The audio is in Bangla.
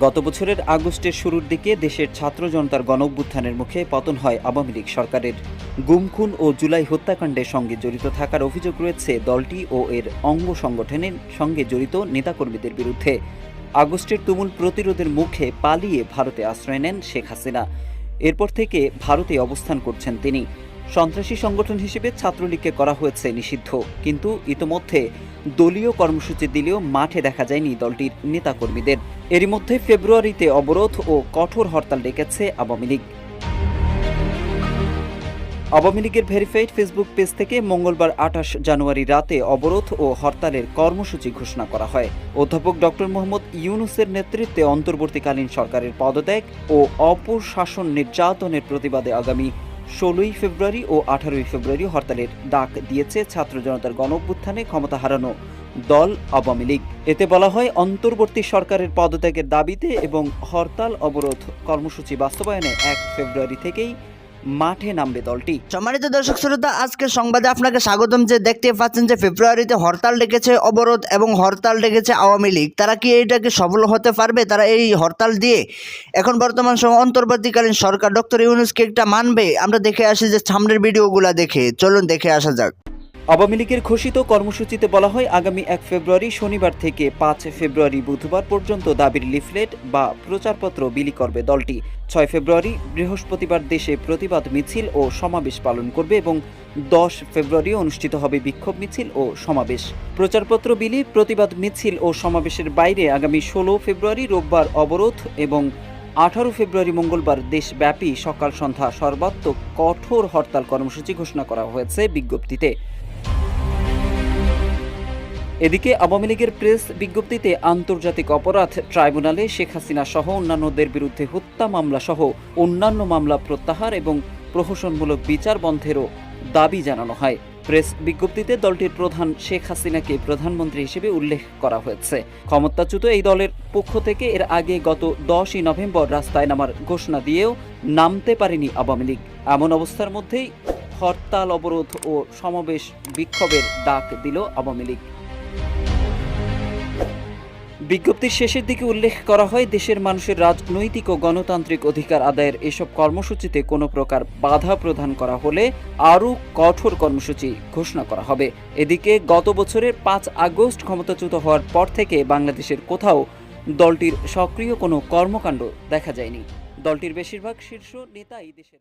গত বছরের আগস্টের শুরুর দিকে দেশের ছাত্র জনতার গণঅভ্যুত্থানের মুখে পতন হয় আওয়ামী লীগ সরকারের। গুমখুন ও জুলাই হত্যাকাণ্ডের সঙ্গে জড়িত থাকার অভিযোগ রয়েছে দলটি ও এর অঙ্গ সংগঠনের সঙ্গে জড়িত নেতাকর্মীদের বিরুদ্ধে। আগস্টের তুমুল প্রতিরোধের মুখে পালিয়ে ভারতে আশ্রয় নেন শেখ হাসিনা। এরপর থেকে ভারতে অবস্থান করছেন তিনি। সন্ত্রাসী সংগঠন হিসেবে ছাত্রলীগকে করা হয়েছে নিষিদ্ধ। কিন্তু ইতোমধ্যে দলীয় কর্মসূচি দিলেও মাঠে দেখা যায়নি দলটির নেতাকর্মীদের। এরই মধ্যে ফেব্রুয়ারিতে অবরোধ ও কঠোর হরতাল ডেকেছে আওয়ামী লীগ। আওয়ামী লীগের ভেরিফাইড ফেসবুক পেজ থেকে মঙ্গলবার আঠাশ জানুয়ারি রাতে অবরোধ ও হরতালের কর্মসূচি ঘোষণা করা হয়। অধ্যাপক ডক্টর মোহাম্মদ ইউনুসের নেতৃত্বে অন্তর্বর্তীকালীন সরকারের পদত্যাগ ও অপশাসন নির্যাতনের প্রতিবাদে আগামী ষোলোই ফেব্রুয়ারি ও আঠারোই ফেব্রুয়ারি হরতালের ডাক দিয়েছে ছাত্র জনতার গণ ক্ষমতা হারানো দল আওয়ামী লীগ। এতে বলা হয়, অন্তর্বর্তী সরকারের পদত্যাগের দাবিতে এবং হরতাল অবরোধ কর্মসূচি বাস্তবায়নে এক ফেব্রুয়ারি থেকেই মাঠে নামবে দলটি। সম্মানিত দর্শক শ্রোতা আজকের সংবাদে আপনাকে স্বাগতম যে দেখতে পাচ্ছেন যে ফেব্রুয়ারিতে হরতাল ডেকেছে অবরোধ এবং হরতাল ডেকেছে আওয়ামী লীগ। তারা কি এইটাকে সফল হতে পারবে? তারা এই হরতাল দিয়ে এখন বর্তমান সময় অন্তর্বর্তীকালীন সরকার ডক্টর ইউনুসকে একটা মানবে? আমরা দেখে আসি যে সামনের ভিডিওগুলো দেখে। চলুন দেখে আসা যাক। আওয়ামী লীগের ঘোষিত কর্মসূচিতে বলা হয়, আগামী এক ফেব্রুয়ারি শনিবার থেকে পাঁচ ফেব্রুয়ারি বুধবার পর্যন্ত দাবির লিফলেট বা প্রচারপত্র বিলি করবে দলটি। ছয় ফেব্রুয়ারি বৃহস্পতিবার দেশে প্রতিবাদ মিছিল ও সমাবেশ পালন করবে এবং দশ ফেব্রুয়ারি অনুষ্ঠিত হবে বিক্ষোভ মিছিল ও সমাবেশ। প্রচারপত্র বিলি, প্রতিবাদ মিছিল ও সমাবেশের বাইরে আগামী ষোলো ফেব্রুয়ারি রোববার অবরোধ এবং আঠারো ফেব্রুয়ারি মঙ্গলবার দেশব্যাপী সকাল সন্ধ্যা সর্বাত্মক কঠোর হরতাল কর্মসূচি ঘোষণা করা হয়েছে বিজ্ঞপ্তিতে। এদিকে আওয়ামী লীগের প্রেস বিজ্ঞপ্তিতে আন্তর্জাতিক অপরাধ ট্রাইব্যুনালে শেখ হাসিনা সহ অন্যান্যদের বিরুদ্ধে হত্যা মামলা সহ অন্যান্য মামলা প্রত্যাহার এবং প্রহসনমূলক বিচার বন্ধেরও দাবি জানানো হয়। প্রেস বিজ্ঞপ্তিতে দলটির প্রধান শেখ হাসিনাকে প্রধানমন্ত্রী হিসেবে উল্লেখ করা হয়েছে। ক্ষমতাচ্যুত এই দলের পক্ষ থেকে এর আগে গত দশই নভেম্বর রাস্তায় নামার ঘোষণা দিয়েও নামতে পারেনি আওয়ামী লীগ। এমন অবস্থার মধ্যেই হরতাল অবরোধ ও সমাবেশ বিক্ষোভের ডাক দিল আওয়ামী লীগ। বিজ্ঞপ্তির শেষের দিকে উল্লেখ করা হয়, দেশের মানুষের রাজনৈতিক ও গণতান্ত্রিক অধিকার আদায়ের এসব কর্মসূচিতে কোনো প্রকার বাধা প্রদান করা হলে আরও কঠোর কর্মসূচি ঘোষণা করা হবে। এদিকে গত বছরের পাঁচ আগস্ট ক্ষমতাচ্যুত হওয়ার পর থেকে বাংলাদেশের কোথাও দলটির সক্রিয় কোনো কর্মকাণ্ড দেখা যায়নি। দলটির বেশিরভাগ শীর্ষ নেতাই দেশের